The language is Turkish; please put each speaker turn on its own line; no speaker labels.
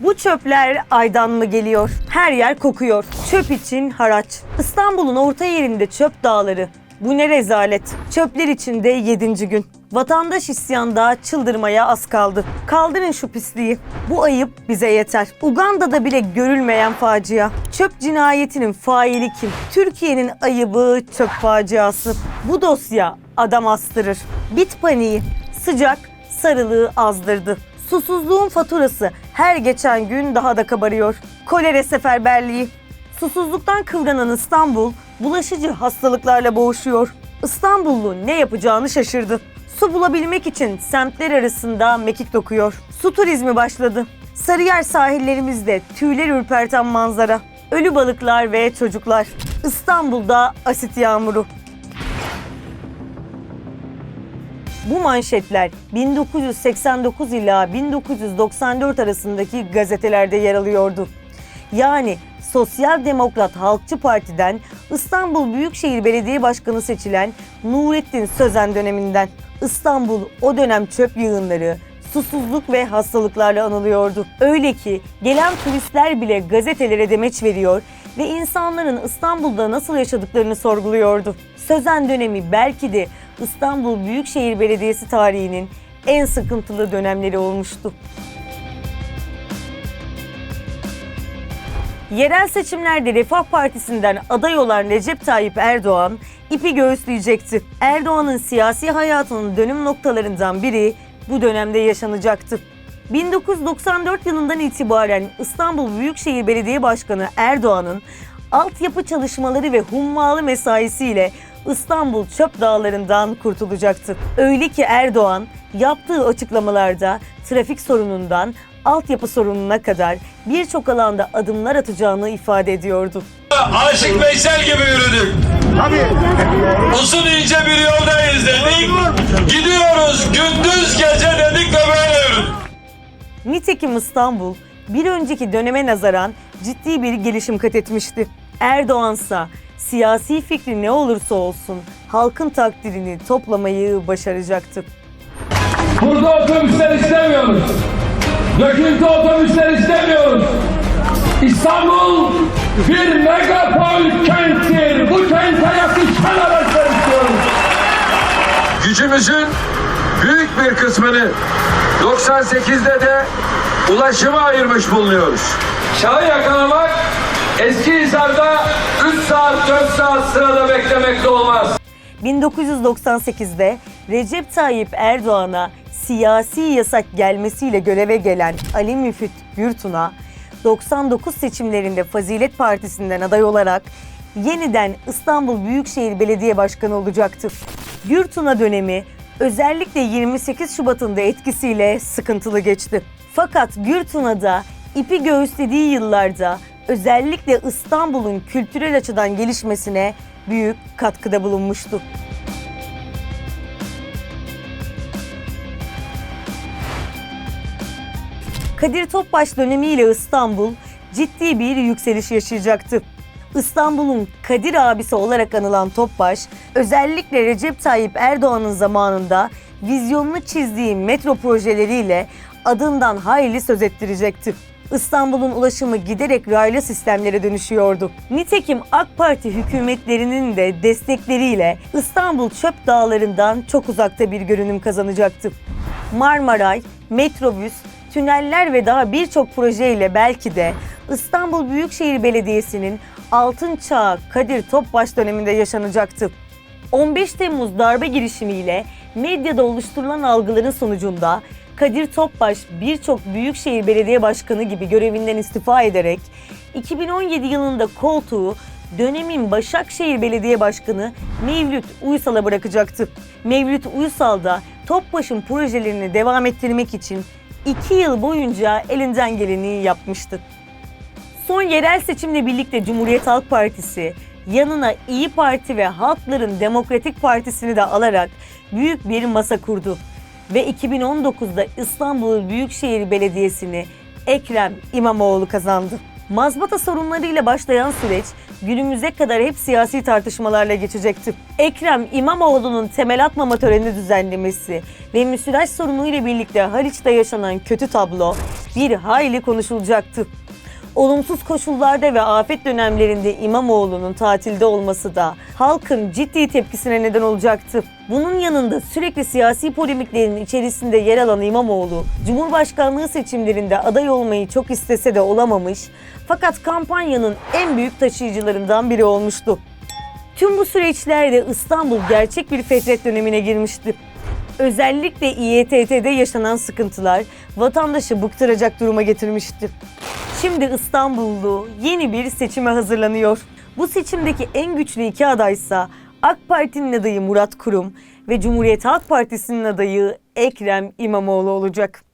Bu çöpler aydan mı geliyor? Her yer kokuyor. Çöp için haraç. İstanbul'un orta yerinde çöp dağları. Bu ne rezalet. Çöpler içinde 7. gün. Vatandaş isyanda çıldırmaya az kaldı. Kaldırın şu pisliği. Bu ayıp bize yeter. Uganda'da bile görülmeyen facia. Çöp cinayetinin faili kim? Türkiye'nin ayıbı çöp faciası. Bu dosya adam astırır. Bit paniği. Sıcak sarılığı azdırdı. Susuzluğun faturası her geçen gün daha da kabarıyor. Kolera seferberliği. Susuzluktan kıvranan İstanbul bulaşıcı hastalıklarla boğuşuyor. İstanbullu ne yapacağını şaşırdı. Su bulabilmek için semtler arasında mekik dokuyor. Su turizmi başladı. Sarıyer sahillerimizde tüyler ürperten manzara. Ölü balıklar ve çocuklar. İstanbul'da asit yağmuru. Bu manşetler 1989 ila 1994 arasındaki gazetelerde yer alıyordu. Yani Sosyal Demokrat Halkçı Parti'den İstanbul Büyükşehir Belediye Başkanı seçilen Nurettin Sözen döneminden. İstanbul o dönem çöp yığınları, susuzluk ve hastalıklarla anılıyordu. Öyle ki gelen turistler bile gazetelere demeç veriyor ve insanların İstanbul'da nasıl yaşadıklarını sorguluyordu. Sözen dönemi belki de İstanbul Büyükşehir Belediyesi tarihinin en sıkıntılı dönemleri olmuştu. Yerel seçimlerde Refah Partisi'nden aday olan Recep Tayyip Erdoğan ipi göğüsleyecekti. Erdoğan'ın siyasi hayatının dönüm noktalarından biri bu dönemde yaşanacaktı. 1994 yılından itibaren İstanbul Büyükşehir Belediye Başkanı Erdoğan'ın altyapı çalışmaları ve hummalı mesaisiyle İstanbul çöp dağlarından kurtulacaktı. Öyle ki Erdoğan yaptığı açıklamalarda trafik sorunundan altyapı sorununa kadar birçok alanda adımlar atacağını ifade ediyordu.
Aşık Veysel gibi yürüdük. Uzun ince bir yoldayız dedik. Gidiyoruz gündüz gece dedik ve böyle yürüdük.
Nitekim İstanbul bir önceki döneme nazaran ciddi bir gelişim kat etmişti. Erdoğansa siyasi fikri ne olursa olsun halkın takdirini toplamayı başaracaktı.
Burada otobüsler istemiyoruz. Döküntü otobüsler istemiyoruz. İstanbul bir megapol kenttir. Bu kente yakışan araçlar istiyoruz.
gücümüzün büyük bir kısmını 98'de de ulaşıma ayırmış bulunuyoruz.
Çağı yakalamak Eskihisar'da 3 saat 4 saat sırada beklemekte olmaz.
1998'de Recep Tayyip Erdoğan'a siyasi yasak gelmesiyle göreve gelen Ali Müfit Gürtun'a 99 seçimlerinde Fazilet Partisi'nden aday olarak yeniden İstanbul Büyükşehir Belediye Başkanı olacaktı. Gürtun'a dönemi özellikle 28 Şubat'ın da etkisiyle sıkıntılı geçti. Fakat Gürtun'a ipi göğüslediği yıllarda özellikle İstanbul'un kültürel açıdan gelişmesine büyük katkıda bulunmuştu. Kadir Topbaş dönemiyle İstanbul ciddi bir yükseliş yaşayacaktı. İstanbul'un Kadir abisi olarak anılan Topbaş, özellikle Recep Tayyip Erdoğan'ın zamanında vizyonunu çizdiği metro projeleriyle adından hayli söz ettirecekti. İstanbul'un ulaşımı giderek raylı sistemlere dönüşüyordu. Nitekim AK Parti hükümetlerinin de destekleriyle İstanbul çöp dağlarından çok uzakta bir görünüm kazanacaktı. Marmaray, metrobüs, tüneller ve daha birçok projeyle belki de İstanbul Büyükşehir Belediyesi'nin altın çağı Kadir Topbaş döneminde yaşanacaktı. 15 Temmuz darbe girişimiyle medyada oluşturulan algıların sonucunda Kadir Topbaş birçok büyükşehir belediye başkanı gibi görevinden istifa ederek 2017 yılında koltuğu dönemin Başakşehir Belediye Başkanı Mevlüt Uysal'a bırakacaktı. Mevlüt Uysal da Topbaş'ın projelerini devam ettirmek için 2 yıl boyunca elinden geleni yapmıştı. Son yerel seçimle birlikte Cumhuriyet Halk Partisi yanına İyi Parti ve Halkların Demokratik Partisi'ni de alarak büyük bir masa kurdu. Ve 2019'da İstanbul Büyükşehir Belediyesi'ni Ekrem İmamoğlu kazandı. Mazbata sorunlarıyla başlayan süreç günümüze kadar hep siyasi tartışmalarla geçecekti. Ekrem İmamoğlu'nun temel atmama töreni düzenlemesi ve müsilaj sorunu ile birlikte Haliç'te yaşanan kötü tablo bir hayli konuşulacaktı. Olumsuz koşullarda ve afet dönemlerinde İmamoğlu'nun tatilde olması da halkın ciddi tepkisine neden olacaktı. Bunun yanında sürekli siyasi polemiklerin içerisinde yer alan İmamoğlu, Cumhurbaşkanlığı seçimlerinde aday olmayı çok istese de olamamış fakat kampanyanın en büyük taşıyıcılarından biri olmuştu. Tüm bu süreçlerde İstanbul gerçek bir fetret dönemine girmişti. Özellikle İETT'de yaşanan sıkıntılar vatandaşı bıktıracak duruma getirmişti. Şimdi İstanbullu yeni bir seçime hazırlanıyor. Bu seçimdeki en güçlü iki adaysa AK Parti'nin adayı Murat Kurum ve Cumhuriyet Halk Partisi'nin adayı Ekrem İmamoğlu olacak.